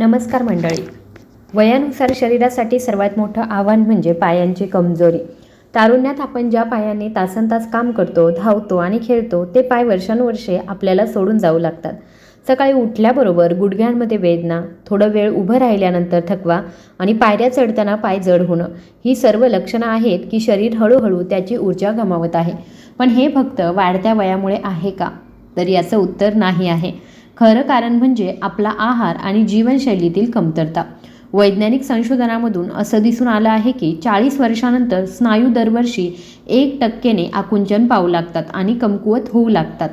नमस्कार मंडळी. वयानुसार शरीरासाठी सर्वात मोठं आव्हान म्हणजे पायांची कमजोरी. तारुण्यात आपण ज्या पायाने तासन तास काम करतो धावतो आणि खेळतो ते पाय वर्षानुवर्षे आपल्याला सोडून जाऊ लागतात. सकाळी उठल्याबरोबर गुडघ्यांमध्ये वेदना थोडं वेळ उभं राहिल्यानंतर थकवा आणि पायऱ्या चढताना पाय जड होणं ही सर्व लक्षणं आहेत की शरीर हळूहळू त्याची ऊर्जा गमावत आहे. पण हे फक्त वाढत्या वयामुळे आहे का? तर याचं उत्तर नाही आहे. खरं कारण म्हणजे आपला आहार आणि जीवनशैलीतील कमतरता. वैज्ञानिक संशोधनामधून असं दिसून आलं आहे की चाळीस वर्षानंतर स्नायू दरवर्षी एक टक्केने आकुंचन पाहू लागतात आणि कमकुवत होऊ लागतात.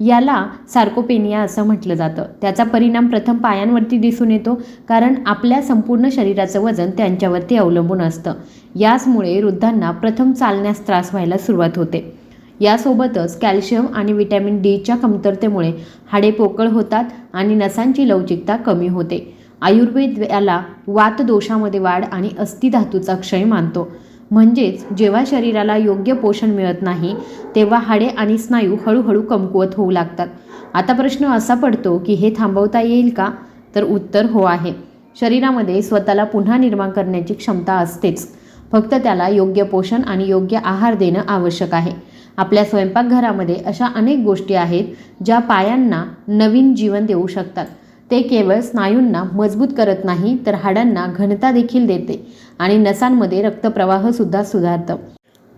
याला सार्कोपेनिया असं म्हटलं जातं. त्याचा परिणाम प्रथम पायांवरती दिसून येतो कारण आपल्या संपूर्ण शरीराचं वजन त्यांच्यावरती अवलंबून असतं. याचमुळे वृद्धांना प्रथम चालण्यास त्रास व्हायला सुरुवात होते. यासोबतच कॅल्शियम आणि विटॅमिन डीच्या कमतरतेमुळे हाडे पोकळ होतात आणि नसांची लवचिकता कमी होते. आयुर्वेद याला वातदोषामध्ये वाढ आणि अस्थिधातूचा क्षय मानतो. म्हणजेच जेव्हा शरीराला योग्य पोषण मिळत नाही तेव्हा हाडे आणि स्नायू हळूहळू कमकुवत होऊ लागतात. आता प्रश्न असा पडतो की हे थांबवता येईल का? तर उत्तर हो आहे. शरीरामध्ये स्वतःला पुन्हा निर्माण करण्याची क्षमता असतेच. फक्त त्याला योग्य पोषण आणि योग्य आहार देणं आवश्यक आहे. आपल्या स्वयंपाकघरामध्ये अशा अनेक गोष्टी आहेत ज्या पायांना नवीन जीवन देऊ शकतात. ते केवळ स्नायूंना मजबूत करत नाही तर हाडांना घनता देखील देते आणि नसांमध्ये रक्तप्रवाहसुद्धा सुधारतं.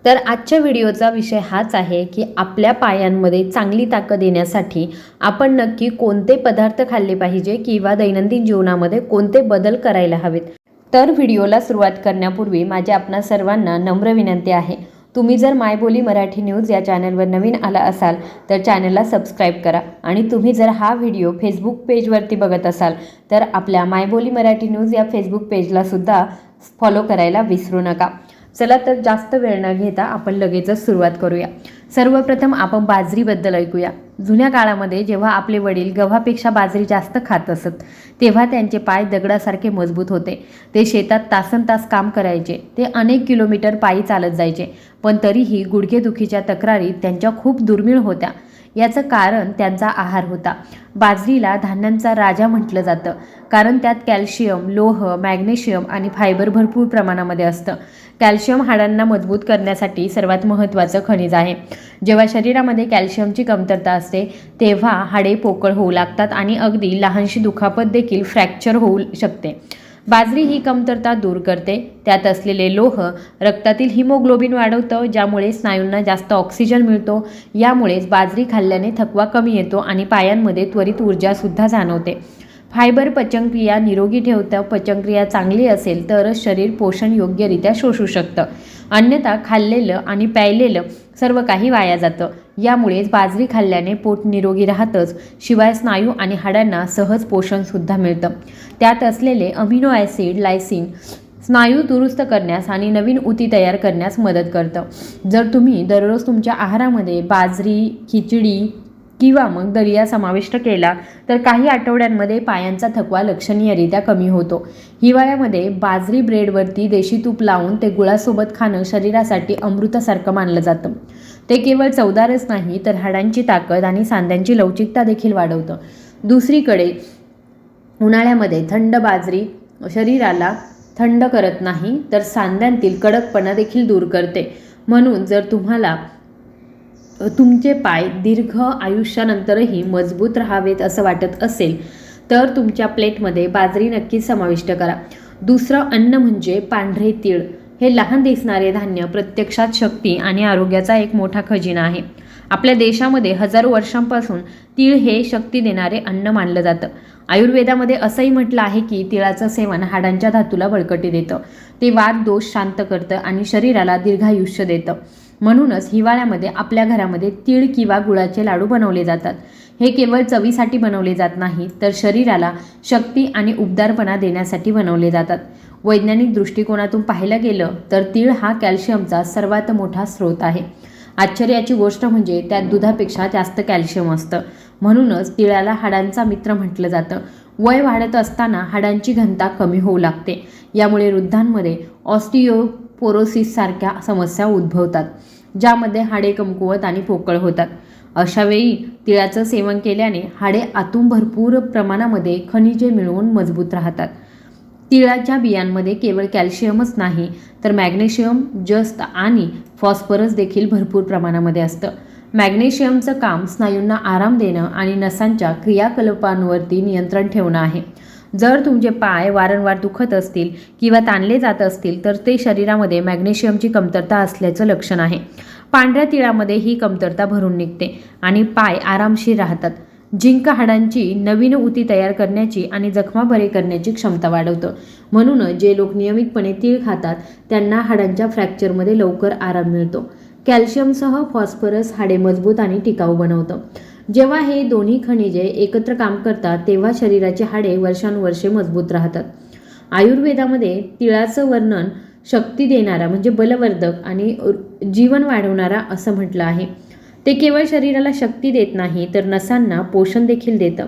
तर आजच्या व्हिडिओचा विषय हाच आहे की आपल्या पायांमध्ये चांगली ताकद येण्यासाठी आपण नक्की कोणते पदार्थ खाल्ले पाहिजे किंवा दैनंदिन जीवनामध्ये कोणते बदल करायला हवेत. तर व्हिडिओला सुरुवात करण्यापूर्वी माझी आपणा सर्वांना नम्र विनंती आहे. तुम्ही जर मायबोली मराठी न्यूज या चॅनलवर नवीन आला असाल तर चॅनलला सबस्क्राईब करा. आणि तुम्ही जर हा व्हिडिओ फेसबुक पेजवरती बघत असाल तर आपल्या मायबोली मराठी न्यूज या फेसबुक पेजला सुद्धा फॉलो करायला विसरू नका. चला तर जास्त वेळ न घेता आपण लगेचच सुरुवात करूया. सर्वप्रथम आपण बाजरीबद्दल ऐकूया. जुन्या काळामध्ये जेव्हा आपले वडील गव्हापेक्षा बाजरी जास्त खात असत तेव्हा त्यांचे पाय दगडासारखे मजबूत होते. ते शेतात तासन तास काम करायचे. ते अनेक किलोमीटर पायी चालत जायचे. पण तरीही गुडघेदुखीच्या तक्रारी त्यांच्या खूप दुर्मिळ होत्या. याचं कारण त्यांचा आहार होता. बाजरीला धान्यांचा राजा म्हटलं जातं. कारण त्यात कॅल्शियम लोह मॅग्नेशियम आणि फायबर भरपूर प्रमाणामध्ये असतं. कॅल्शियम हाडांना मजबूत करण्यासाठी सर्वात महत्त्वाचं खनिज आहे. जेव्हा शरीरामध्ये कॅल्शियमची कमतरता असते तेव्हा हाडे पोकळ होऊ लागतात आणि अगदी लहानशी दुखापत देखील फ्रॅक्चर होऊ शकते. बाजरी ही कमतरता दूर करते. त्यात असलेले लोह रक्तातील हिमोग्लोबिन वाढवतं ज्यामुळे स्नायूंना जास्त ऑक्सिजन मिळतो. यामुळेच बाजरी खाल्ल्याने थकवा कमी येतो आणि पायांमध्ये त्वरित ऊर्जासुद्धा जाणवते. फायबर पचनक्रिया निरोगी ठेवतं पचनक्रिया चांगली असेल तरच शरीर पोषण योग्यरित्या शोषू शकतं. अन्यथा खाल्लेलं आणि प्यायलेलं सर्व काही वाया जातं. यामुळेच बाजरी खाल्ल्याने पोट निरोगी राहतंच शिवाय स्नायू आणि हाडांना सहज पोषणसुद्धा मिळतं. त्यात असलेले अमिनो ॲसिड लायसिन स्नायू दुरुस्त करण्यास आणि नवीन ऊती तयार करण्यास मदत करतं. जर तुम्ही दररोज तुमच्या आहारामध्ये बाजरी खिचडी किंवा मग दलिया समाविष्ट केला तर काही आठवड्यांमध्ये पायांचा थकवा लक्षणीयरित्या कमी होतो. हिवाळ्यामध्ये बाजरी ब्रेडवरती देशी तूप लावून ते गुळासोबत खाणं शरीरासाठी अमृतासारखं मानलं जातं. ते केवळ चवदारच नाही तर हाडांची ताकद आणि सांध्यांची लवचिकता देखील वाढवतं. दुसरीकडे उन्हाळ्यामध्ये थंड बाजरी शरीराला थंड करत नाही तर सांध्यांतील कडकपणा देखील दूर करते. म्हणून जर तुम्हाला तुमचे पाय दीर्घ आयुष्यानंतरही मजबूत राहावेत असं वाटत असेल तर तुमच्या प्लेटमध्ये बाजरी नक्कीच समाविष्ट करा. दुसरं अन्न म्हणजे पांढरे तीळ. हे लहान दिसणारे धान्य प्रत्यक्षात शक्ती आणि आरोग्याचा एक मोठा खजिना आहे. आपल्या देशामध्ये हजारो वर्षांपासून तीळ हे शक्ती देणारे अन्न मानलं जातं. आयुर्वेदामध्ये असंही म्हटलं आहे की तिळाचं सेवन हाडांच्या धातूला बळकटी देतं. ते वाद दोष शांत करतं आणि शरीराला दीर्घायुष्य देतं. म्हणूनच हिवाळ्यामध्ये आपल्या घरामध्ये तीळ किंवा गुळाचे लाडू बनवले जातात. हे केवळ चवीसाठी बनवले जात नाही तर शरीराला शक्ती आणि उबदारपणा देण्यासाठी बनवले जातात. वैज्ञानिक दृष्टिकोनातून पाहिलं गेलं तर तीळ हा कॅल्शियमचा सर्वात मोठा स्रोत आहे. आश्चर्याची गोष्ट म्हणजे त्यात दुधापेक्षा जास्त कॅल्शियम असतं. म्हणूनच तिळाला हाडांचा मित्र म्हटलं जातं. वय वाढत असताना हाडांची घनता कमी होऊ लागते. यामुळे वृद्धांमध्ये ऑस्टिओ पोरोसिससारख्या समस्या उद्भवतात ज्यामध्ये हाडे कमकुवत आणि पोकळ होतात. अशावेळी तिळाचं सेवन केल्याने हाडे आतून भरपूर प्रमाणामध्ये खनिजे मिळवून मजबूत राहतात. तिळाच्या बियांमध्ये केवळ कॅल्शियमच नाही तर मॅग्नेशियम जस्त आणि फॉस्फरस देखील भरपूर प्रमाणामध्ये असतं. मॅग्नेशियमचं काम स्नायूंना आराम देणं आणि नसांच्या क्रियाकलापांवरती नियंत्रण ठेवणं आहे. जर तुमचे पाय वारंवार दुखत असतील किंवा ताणले जात असतील तर ते शरीरामध्ये मॅग्नेशियमची कमतरता असल्याचं लक्षण आहे. पांढऱ्या तिळामध्ये ही कमतरता भरून निघते आणि पाय आरामशीर राहतात. जिंक हाडांची नवीन उती तयार करण्याची आणि जखमा बरे करण्याची क्षमता वाढवतं. म्हणून जे लोक नियमितपणे तीळ खातात त्यांना हाडांच्या फ्रॅक्चरमध्ये लवकर आराम मिळतो. कॅल्शियमसह फॉस्फरस हाडे मजबूत आणि टिकाऊ बनवतं. जेव्हा हे दोन्ही खनिजे एकत्र काम करतात तेव्हा शरीराची हाडे वर्षानुवर्षे मजबूत राहतात. आयुर्वेदामध्ये तिळाचं वर्णन शक्ती देणारा म्हणजे बलवर्धक आणि जीवन वाढवणारा असं म्हटलं आहे. ते केवळ शरीराला शक्ती देत नाही तर नसांना पोषण देखील देतं.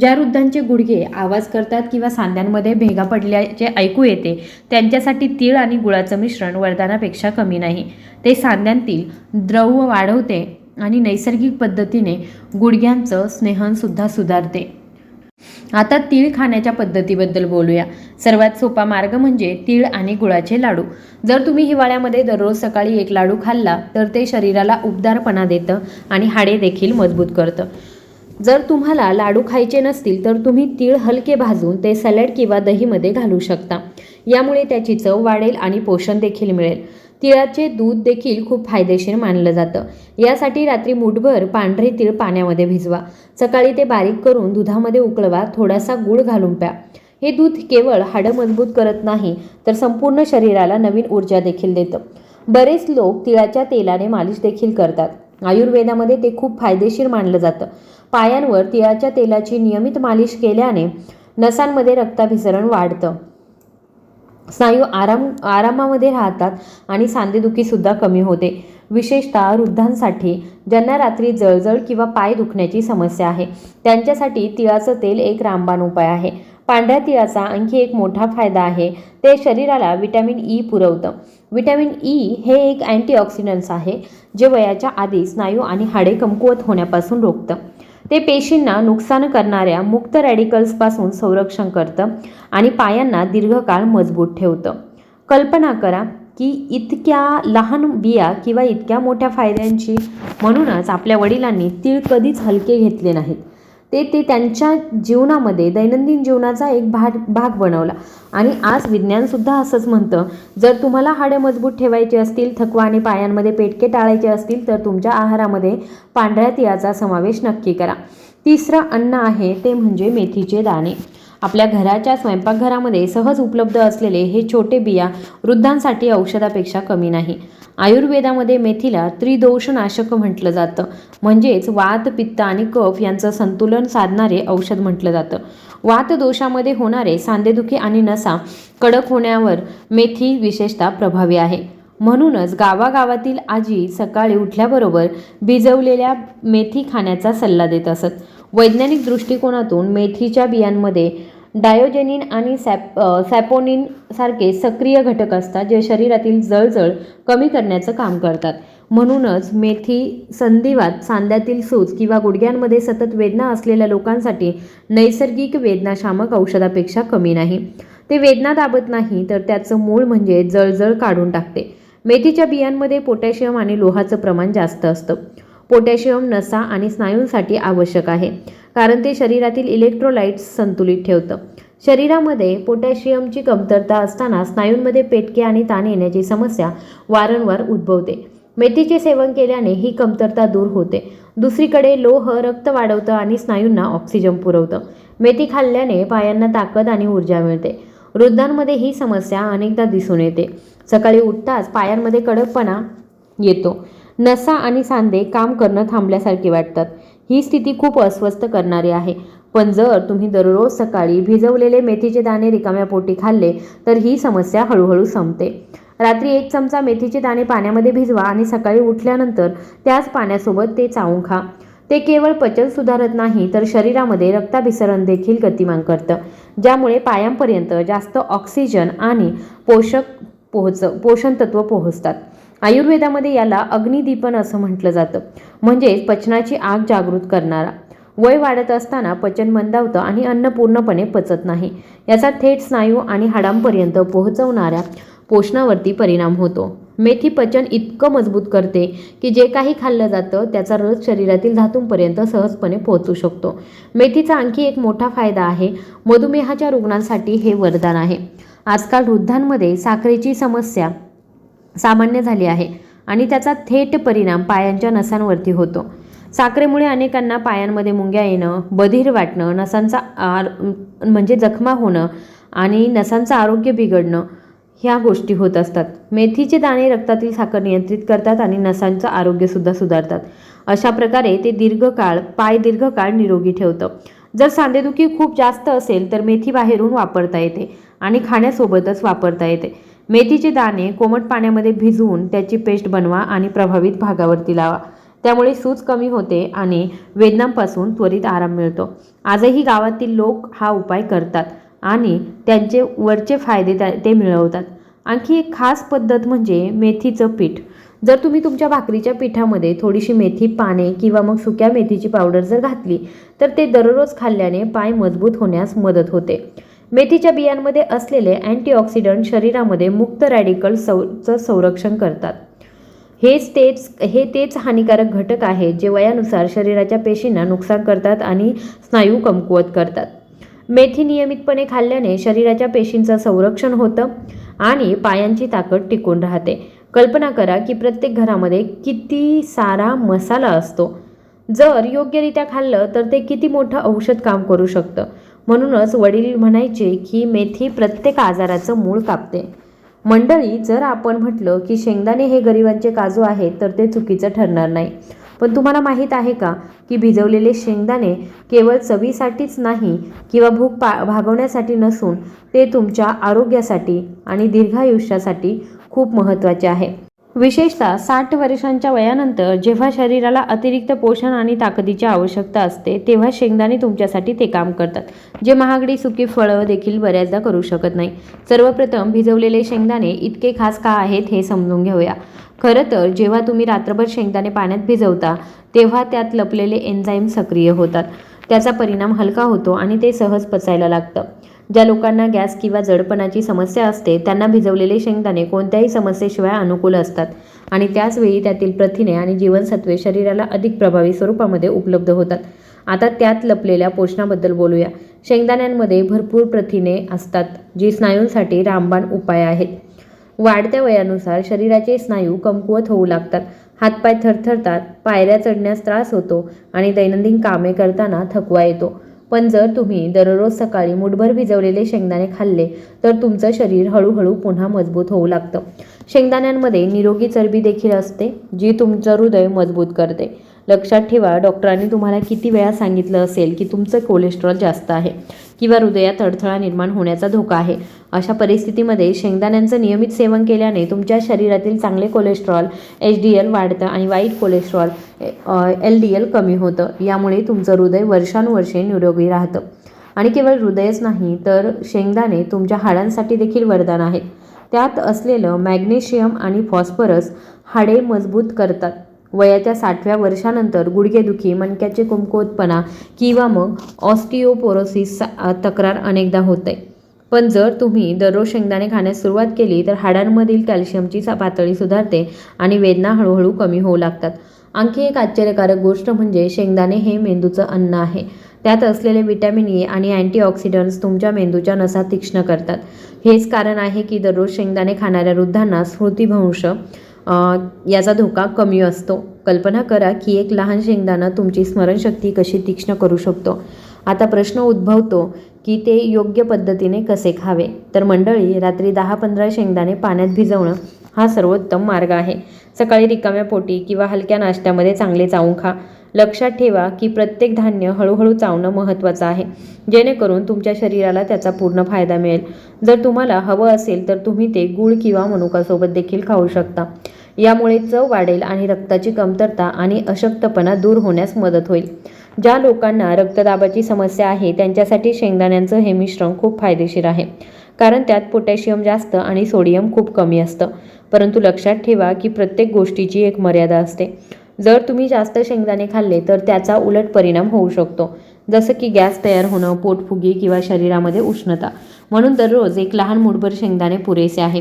ज्या वृद्धांचे गुडघे आवाज करतात किंवा सांध्यांमध्ये भेगा पडल्याचे ऐकू येते त्यांच्यासाठी तीळ आणि गुळाचं मिश्रण वरदानापेक्षा कमी नाही. ते सांध्यांतील द्रव वाढवते आणि नैसर्गिक पद्धतीने गुडघ्यांचं स्नेहनसुद्धा सुधारते. आता तीळ खाण्याच्या पद्धतीबद्दल बोलूया. सर्वात सोपा मार्ग म्हणजे तीळ आणि गुळाचे लाडू. जर तुम्ही हिवाळ्यामध्ये दररोज सकाळी एक लाडू खाल्ला तर ते शरीराला उबदारपणा देतं आणि हाडे देखील मजबूत करतं. जर तुम्हाला लाडू खायचे नसतील तर तुम्ही तीळ हलके भाजून ते सॅलड किंवा दहीमध्ये घालू शकता. यामुळे त्याची चव वाढेल आणि पोषण देखील मिळेल. तिळाचे दूध देखील खूप फायदेशीर मानलं जातं. यासाठी रात्री मुठभर पांढरे तीळ पाण्यामध्ये भिजवा. सकाळी ते बारीक करून दुधामध्ये उकळवा थोडासा गूळ घालून प्या. हे दूध केवळ हाडं मजबूत करत नाही तर संपूर्ण शरीराला नवीन ऊर्जा देखील देतं. बरेच लोक तिळाच्या तेलाने मालिश देखील करतात. आयुर्वेदामध्ये ते खूप फायदेशीर मानलं जातं. पायांवर तिळाच्या तेलाची नियमित मालिश केल्याने नसांमध्ये रक्ताभिसरण वाढतं. स्नायू आराम आरामामध्ये राहतात आणि सांधेदुखीसुद्धा कमी होते. विशेषतः वृद्धांसाठी ज्यांना रात्री जळजळ किंवा पाय दुखण्याची समस्या आहे त्यांच्यासाठी तिळाचं तेल एक रामबाण उपाय आहे. पांढऱ्या तिळाचा आणखी एक मोठा फायदा आहे ते शरीराला विटॅमिन ई पुरवतं. विटॅमिन ई हे एक अँटीऑक्सिडंट्स आहे जे वयाच्या आधी स्नायू आणि हाडे कमकुवत होण्यापासून रोखतं. ते पेशींना नुकसान करणाऱ्या मुक्त रॅडिकल्सपासून संरक्षण करतं आणि पायांना दीर्घकाळ मजबूत ठेवतं. कल्पना करा की इतक्या लहान बिया किंवा इतक्या मोठ्या फायद्यांची म्हणूनच आपल्या वडिलांनी तीळ कधीच हलके घेतले नाहीत. ते ते त्यांच्या जीवनामध्ये दैनंदिन जीवनाचा एक भाग भाग बनवला. आणि आज विज्ञानसुद्धा असंच म्हणतं जर तुम्हाला हाडे मजबूत ठेवायचे असतील थकवा आणि पायांमध्ये पेटके टाळायचे असतील तर तुमच्या आहारामध्ये पांढऱ्या तिळाचा समावेश नक्की करा. तिसरं अन्न आहे ते म्हणजे मेथीचे दाणे. आपल्या घराच्या स्वयंपाकघरामध्ये सहज उपलब्ध असलेले हे छोटे बिया वृद्धांसाठी औषधापेक्षा कमी नाही. आयुर्वेदामध्ये मेथीला त्रिदोषनाशक म्हटलं जातं. म्हणजेच वात पित्त आणि कफ यांचं संतुलन साधणारे औषध म्हटलं जातं. वात दोषामध्ये होणारे सांधेदुखी आणि नसा कडक होण्यावर मेथी विशेषतः प्रभावी आहे. म्हणूनच गावागावातील आजी सकाळी उठल्याबरोबर भिजवलेल्या मेथी खाण्याचा सल्ला देत असत. वैज्ञानिक दृष्टिकोनातून मेथीच्या बियांमध्ये डायोजेनिन आणि सॅप सॅपोनिन सारखे सक्रिय घटक असतात जे शरीरातील जळजळ कमी करण्याचं काम करतात. म्हणूनच मेथी संधिवात सांध्यातील सूज किंवा गुडघ्यांमध्ये सतत वेदना असलेल्या लोकांसाठी नैसर्गिक वेदनाशामक औषधापेक्षा कमी नाही. ते वेदना दाबत नाही तर त्याचं मूळ म्हणजे जळजळ काढून टाकते. मेथीच्या बियांमध्ये पोटॅशियम आणि लोहाचं प्रमाण जास्त असतं. पोटॅशियम नसा आणि स्नायूंसाठी आवश्यक आहे कारण ते शरीरातील इलेक्ट्रोलाइट्स संतुलित ठेवतं. शरीरामध्ये पोटॅशियमची कमतरता असताना स्नायूंमध्ये पेटके आणि ताण येण्याची समस्या वारंवार उद्भवते. मेथीचे सेवन केल्याने ही कमतरता दूर होते. दुसरीकडे लोह रक्त वाढवतं आणि स्नायूंना ऑक्सिजन पुरवतं. मेथी खाल्ल्याने पायांना ताकद आणि ऊर्जा मिळते. वृद्धांमध्ये ही समस्या अनेकदा दिसून येते. सकाळी उठताच पायांमध्ये कडकपणा येतो. नसा आणि सांधे काम करणं थांबल्यासारखे वाटतात. ही स्थिती खूप अस्वस्थ करणारी आहे. पण जर तुम्ही दररोज सकाळी भिजवलेले मेथीचे दाणे रिकाम्या पोटी खाल्ले तर ही समस्या हळूहळू संपते. रात्री एक चमचा मेथीचे दाणे पाण्यामध्ये भिजवा आणि सकाळी उठल्यानंतर त्याच पाण्यासोबत ते चावून खा. ते केवळ पचन सुधारत नाही तर शरीरामध्ये रक्ताभिसरण देखील गतिमान करतं ज्यामुळे पायांपर्यंत जास्त ऑक्सिजन आणि पोषक पोहोच पोषण तत्व पोहोचतात. आयुर्वेदामध्ये याला अग्निदीपन असं म्हटलं जातं. म्हणजेच पचनाची आग जागृत करणारा. वय वाढत असताना पचन मंदावतं आणि अन्न पूर्णपणे पचत नाही. याचा थेट स्नायू आणि हाडांपर्यंत पोहोचवणाऱ्या पोषणावरती परिणाम होतो. मेथी पचन इतकं मजबूत करते की जे काही खाल्लं जातं त्याचा रस शरीरातील धातूंपर्यंत सहजपणे पोहोचू शकतो. मेथीचा आणखी एक मोठा फायदा आहे मधुमेहाच्या रुग्णांसाठी हे वरदान आहे. आजकाल वृद्धांमध्ये साखरेची समस्या सामान्य झाली आहे आणि त्याचा थेट परिणाम पायांच्या नसांवरती होतो. साखरेमुळे अनेकांना पायांमध्ये मुंग्या येणं बधीर वाटणं नसांचा आर म्हणजे जखमा होणं आणि नसांचं आरोग्य बिघडणं ह्या गोष्टी होत असतात. मेथीचे दाणे रक्तातील साखर नियंत्रित करतात आणि नसांचं आरोग्यसुद्धा सुधारतात. अशा प्रकारे ते दीर्घकाळ पाय दीर्घकाळ निरोगी ठेवतं. जर सांधेदुखी खूप जास्त असेल तर मेथी बाहेरून वापरता येते आणि खाण्यासोबतच वापरता येते. मेथीचे दाणे कोमट पाण्यामध्ये भिजवून त्याची पेस्ट बनवा आणि प्रभावित भागावरती लावा. त्यामुळे सूज कमी होते आणि वेदनांपासून त्वरित आराम मिळतो. आजही गावातील लोक हा उपाय करतात आणि त्यांचे वरचे फायदे त्या- ते मिळवतात. आणखी एक खास पद्धत म्हणजे मेथीचं पीठ. जर तुम्ही तुमच्या भाकरीच्या पिठामध्ये थोडीशी मेथी पाने किंवा मग सुक्या मेथीची पावडर जर घातली तर ते दररोज खाल्ल्याने पाय मजबूत होण्यास मदत होते. मेथीच्या बियांमध्ये असलेले अँटीऑक्सिडंट शरीरामध्ये मुक्त रॅडिकल सौचं संरक्षण करतात. हेच तेच हे तेच हानिकारक घटक आहेत जे वयानुसार शरीराच्या पेशींना नुकसान करतात आणि स्नायू कमकुवत करतात. मेथी नियमितपणे खाल्ल्याने शरीराच्या पेशींचं संरक्षण होतं आणि पायांची ताकद टिकून राहते. कल्पना करा की प्रत्येक घरामध्ये किती सारा मसाला असतो. जर योग्यरित्या खाल्लं तर ते किती मोठं औषध काम करू शकतं? म्हणूनच वडील म्हणायचे की मेथी प्रत्येक आजाराचं मूळ कापते. मंडळी जर आपण म्हटलं की शेंगदाणे हे गरिबांचे काजू आहेत तर ते चुकीचं ठरणार नाही. पण तुम्हाला माहीत आहे का की भिजवलेले शेंगदाणे केवळ चवीसाठीच नाही किंवा भूक पा भागवण्यासाठी नसून ते तुमच्या आरोग्यासाठी आणि दीर्घायुष्यासाठी खूप महत्त्वाचे आहे. विशेषतः साठ वर्षांच्या वयानंतर जेव्हा शरीराला अतिरिक्त पोषण आणि ताकदीची आवश्यकता असते तेव्हा शेंगदाणे तुमच्यासाठी ते काम करतात जे महागडी सुकी फळं देखील बऱ्याचदा करू शकत नाही. सर्वप्रथम भिजवलेले शेंगदाणे इतके खास का आहेत हे समजून घेऊया. खरं तर जेव्हा तुम्ही रात्रभर शेंगदाणे पाण्यात भिजवता तेव्हा त्यात लपलेले एन्झाईम सक्रिय होतात. त्याचा परिणाम हलका होतो आणि ते सहज पचायला लागतं. ज्या लोकांना गॅस किंवा जडपणाची समस्या असते त्यांना भिजवलेले शेंगदाणे कोणत्याही समस्येशिवाय अनुकूल असतात. आणि त्याचवेळी त्यातील प्रथिने आणि जीवनसत्वे शरीराला अधिक प्रभावी स्वरूपामध्ये उपलब्ध होतात. आता त्यात लपलेल्या पोषणाबद्दल बोलूया. शेंगदाण्यांमध्ये भरपूर प्रथिने असतात जी स्नायूंसाठी रामबाण उपाय आहेत. वाढत्या वयानुसार शरीराचे स्नायू कमकुवत होऊ लागतात. हातपाय थरथरतात पायऱ्या चढण्यास त्रास होतो आणि दैनंदिन कामे करताना थकवा येतो. पण जर तुम्ही दररोज सकाळी मुठभर भिजवलेले शेंगदाणे खाल्ले तर तुमचं शरीर हळूहळू पुन्हा मजबूत होऊ लागतं. शेंगदाण्यांमध्ये निरोगी चरबी देखील असते जी तुमचं हृदय मजबूत करते. लक्षात ठेवा डॉक्टरांनी तुम्हाला किती वेळा सांगितलं असेल की तुमचं कोलेस्ट्रॉल जास्त आहे. किंवा हृदयात अडथळा निर्माण होण्याचा धोका आहे. अशा परिस्थितीमध्ये शेंगदाण्यांचं नियमित सेवन केल्याने तुमच्या शरीरातील चांगले कोलेस्ट्रॉल एच डी एल वाढतं आणि वाईट कोलेस्ट्रॉल एल डी एल कमी होतं. यामुळे तुमचं हृदय वर्षानुवर्षे निरोगी राहतं. आणि केवळ हृदयच नाही तर शेंगदाणे तुमच्या हाडांसाठी देखील वरदान आहेत. त्यात असलेलं मॅग्नेशियम आणि फॉस्फरस हाडे मजबूत करतात. वयाच्या साठव्या वर्षानंतर गुडघेदुखी मणक्याचे कुमकुवतपणा किंवा मग ऑस्टिओपोरोसिस तक्रार अनेकदा होते पण जर तुम्ही दररोज शेंगदाणे खाण्यास सुरुवात केली तर हाडांमधील कॅल्शियमची पातळी सुधारते आणि वेदना हळूहळू कमी होऊ लागतात. आणखी एक आश्चर्यकारक गोष्ट म्हणजे शेंगदाणे हे मेंदूचं अन्न आहे. त्यात असलेले विटॅमिन ए आणि अँटीऑक्सिडंट्स तुमच्या मेंदूच्या नसा तीक्ष्ण करतात. हेच कारण आहे की दररोज शेंगदाणे खाणाऱ्या वृद्धांना स्मृतीभंश याचा धोका कमी असतो. कल्पना करा की एक लहान शेंगदाणा तुमची स्मरणशक्ती कशी तीक्ष्ण करू शकतो? आता प्रश्न उद्भवतो की ते योग्य पद्धतीने कसे खावे? तर मंडळी रात्री दहा पंधरा शेंगदाणे पाण्यात भिजवणं हा सर्वोत्तम मार्ग आहे. सकाळी रिकाम्या पोटी किंवा हलक्या नाश्त्यामध्ये चांगले चावून खा. लक्षात ठेवा की प्रत्येक धान्य हळूहळू चावणं महत्त्वाचं आहे. जेणेकरून तुमच्या शरीराला त्याचा पूर्ण फायदा मिळेल. जर तुम्हाला हवं असेल तर तुम्ही ते गूळ किंवा मनुकासोबत देखील खाऊ शकता. यामुळे चव वाढेल आणि रक्ताची कमतरता आणि अशक्तपणा दूर होण्यास मदत होईल. ज्या लोकांना रक्तदाबाची समस्या आहे त्यांच्यासाठी शेंगदाण्यांचं हे मिश्रण खूप फायदेशीर आहे. कारण त्यात पोटॅशियम जास्त आणि सोडियम खूप कमी असतं. परंतु लक्षात ठेवा की प्रत्येक गोष्टीची एक मर्यादा असते. जर तुम्ही जास्त शेंगदाणे खाल्ले तर त्याचा उलट परिणाम होऊ शकतो. जसं की गॅस तयार होणं पोटफुगी किंवा शरीरामध्ये उष्णता. म्हणून दररोज एक लहान मुठभर शेंगदाणे पुरेसे आहे.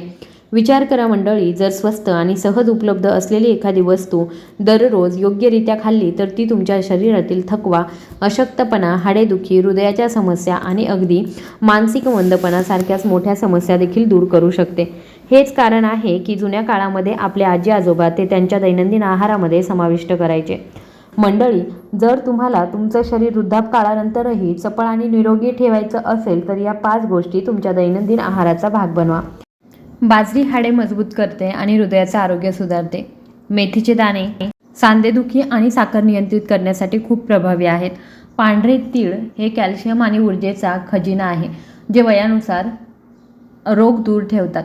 विचार करा मंडळी जर स्वस्त आणि सहज उपलब्ध असलेली एखादी वस्तू दररोज योग्यरित्या खाल्ली तर ती तुमच्या शरीरातील थकवा अशक्तपणा हाडेदुखी हृदयाच्या समस्या आणि अगदी मानसिक मंदपणासारख्याच मोठ्या समस्या देखील दूर करू शकते. हेच कारण आहे की जुन्या काळामध्ये आपले आजी आजोबा ते त्यांच्या दैनंदिन आहारामध्ये समाविष्ट करायचे. मंडळी जर तुम्हाला तुमचं शरीर वृद्धापकाळानंतरही चपळ आणि निरोगी ठेवायचं असेल तर या पाच गोष्टी तुमच्या दैनंदिन आहाराचा भाग बनवा. बाजरी हाडे मजबूत करते आणि हृदयाचं आरोग्य सुधारते. मेथीचे दाणे सांधेदुखी आणि साखर नियंत्रित करण्यासाठी खूप प्रभावी आहेत. पांढरे तीळ हे कॅल्शियम आणि ऊर्जेचा खजिना आहे जे वयानुसार रोग दूर ठेवतात.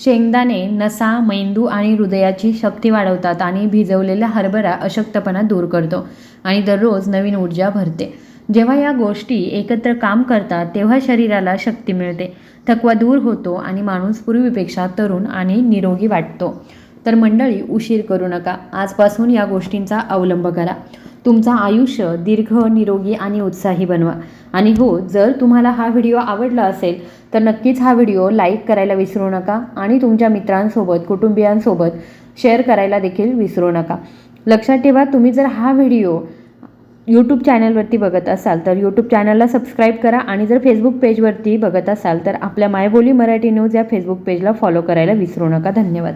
शेंगदाणे नसा मेंदू आणि हृदयाची शक्ती वाढवतात आणि भिजवलेला हरभरा अशक्तपणा दूर करतो आणि दररोज नवीन ऊर्जा भरते. जेव्हा या गोष्टी एकत्र काम करतात तेव्हा शरीराला शक्ती मिळते. थकवा दूर होतो आणि माणूस पूर्वीपेक्षा तरुण आणि निरोगी वाटतो. तर मंडळी उशीर करू नका. आजपासून या गोष्टींचा अवलंब करा. तुमचं आयुष्य दीर्घ निरोगी आणि उत्साही बनवा. आणि हो जर तुम्हाला हा व्हिडिओ आवडला असेल तर नक्कीच हा व्हिडिओ लाईक करायला विसरू नका आणि तुमच्या मित्रांसोबत कुटुंबियांसोबत शेअर करायला देखील विसरू नका. लक्षात ठेवा तुम्ही जर हा व्हिडिओ यूट्यूब चॅनलवरती बघत असाल तर यूट्यूब चॅनलला सबस्क्राईब करा आणि जर फेसबुक पेजवरती बघत असाल तर आपल्या मायबोली मराठी न्यूज या फेसबुक पेजला फॉलो करायला विसरू नका. धन्यवाद.